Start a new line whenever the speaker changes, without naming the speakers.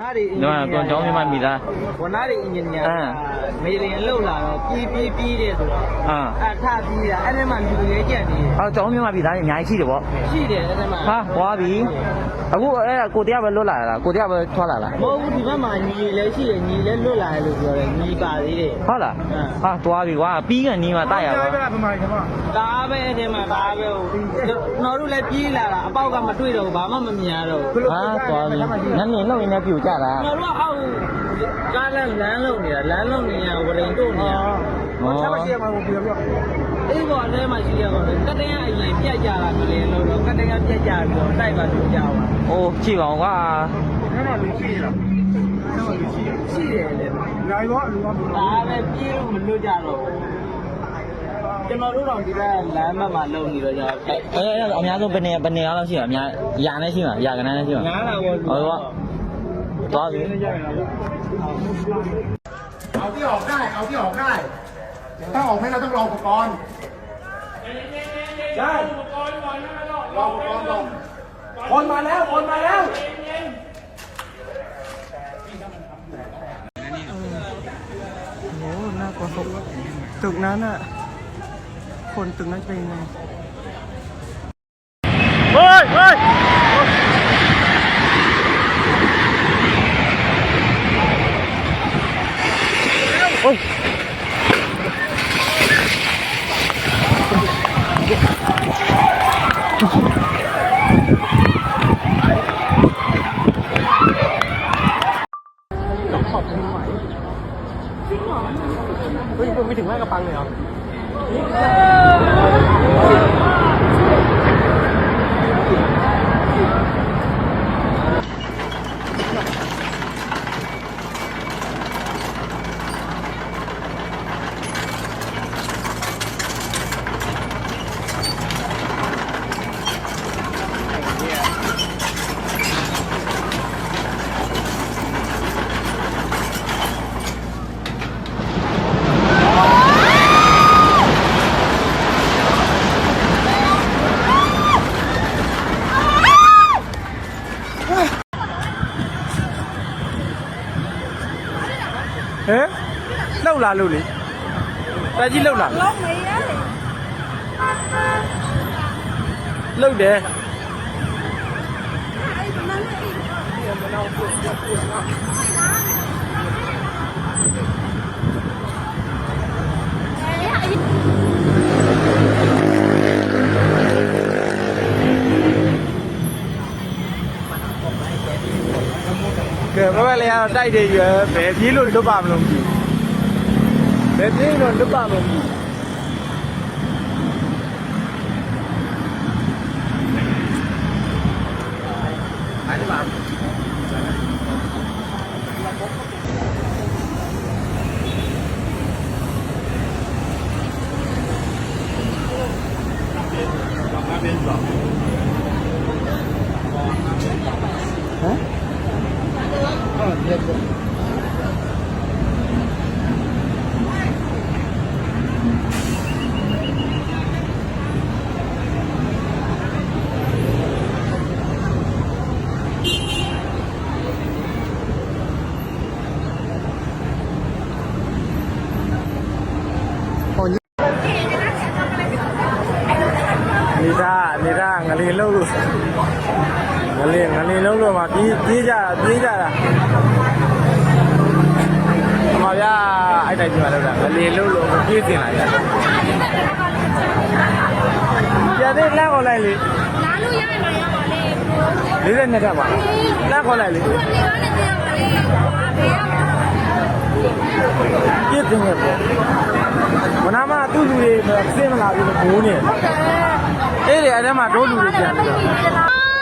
နားတွေ
ဒီမှာကွန်တောင်းမြမမိသား
ဝန်နားတွေအင်ဂျင်နီယာ
အင်း
မေလင်လှုပ်လာတော့ပြီးပြီးပြီးတဲ့ဆိုတော့
အာ
အထပြီးတာအဲ့ဒီမှာလူရဲကြံနေတယ်
အော်တောင်းမြမမိသားအများကြီးရှိတယ်ဗော
ရှိတယ်အဲ့ဒီမှာ
ဟာဟွာပြီအခုအဲ့ဒါကိုတရားပဲလွတ်လာလားကိုတရားပဲထွက်လာလား
မဟုတ်ဘူးဒီဘက်မှာညီလည်းရှိတယ်ညီလည်းလွတ်လာတယ်လို့ပြောတယ်ညီပါသေးတယ်
ဟုတ်လားဟာသွားပြီကွာပြီးကန်နီးမှာတိုက်ရပါ
ဒါပဲအဲ့ဒီမှာဒါပဲဟိုကျွန်တော်တို့လည်းပြေးလာတာအပေါက်ကမတွေ့တော့ဘူးဘာမှမမြင်ရတော့ဘူး
ဟာသွားပြီနန်းနေလောက်ရင်းနဲ့ပြူကြတာ
ကျွန်တော်တို့အောက်ကားလမ်းလမ်းလုံးနေတာလမ်းလုံးနေရဝရင်တို့နေရ
ဟော
အေးပေါ်အဲမှာရှိရတော့ကတ္တရအရင်ပြတ်ကြတာမလင်းလို့တော့ကတ္တရပြတ်ကြပြီးတော့တိုက်ပါလို့ကြောက်ပါ
အိုးကြည့်ပါဦးကွာ
ရှိတယ်လေဒါပဲပြေးလို့မလွတ်ကြတော့ကျွန်တော်တို့တော့ဒီဘက်လမ်းမမှာလုံနေတော့ကြတော့
အဲ့အဲ့အများဆုံးဘယ်နေဘယ်နေလောက်ရှိမှာအများရာနဲ့ရှိမှာရာကနန်းနဲ့ရှိမှာ
ညားလာပေါ့
ဟုတ်ပါ သွားပြီ
เอาที่ออกได้เอาที่ออกได้ถ้าออกไม่ได้ต้องรออุปกรณ์ได้อุปกรณ์ก่อนนะรออุปกรณ์ก่อนคนมาแล้วคนมาแล้ว
โอ้น่ากลัวตึกนั้นอะ คนตึกนั้นเป็นยังไง
เฮ้ยเฮ้ย
เฮ้ยไม่ถึงแม่กระปังเลยเหรอ လှုပ်လာလို့လေတက်ကြီးလှုပ်လာလှုပ်နေရတယ်လှုပ်တယ်ကဲဘဘလေးကတော့တိုက်တယ်ရွယ်ဘယ်ပြေးလို့လွတ်ပါမလို့မသိဘူး ဘယ်ပြေးလို့လွတ်ပါမလို့မသိဘူးနေတာနေတာငလင်လုံးလို့ ငလင်ငလင်လုံးလို့မှပြေးပြေးကြတာပြေးကြတာအမဗျာအဲ့တိုင်းဒီမှာလောက်တာငလင်လုံးလို့ပြေးစင်လာရတယ်ပြန်သေးလမ်းခေါ်လိုက်လေ
လာလို့ရရင်တော့ရပါလေ
လေးတဲ့နှစ်ထပ်ပါလမ်းခေါ်လိုက်လေ
ဒီကနေပြန်ပါလေဘေးရပါ
ပြည့်တင်ခဲ့ပေါ့မနာမသူ့လူတွေစင်းမလာဘူးဘိုးနေ
ဟုတ်တယ်
အဲ့ဒီအဲ့ထဲမှာဒိုးလူတွေပြန်ပြီးတော့
အာ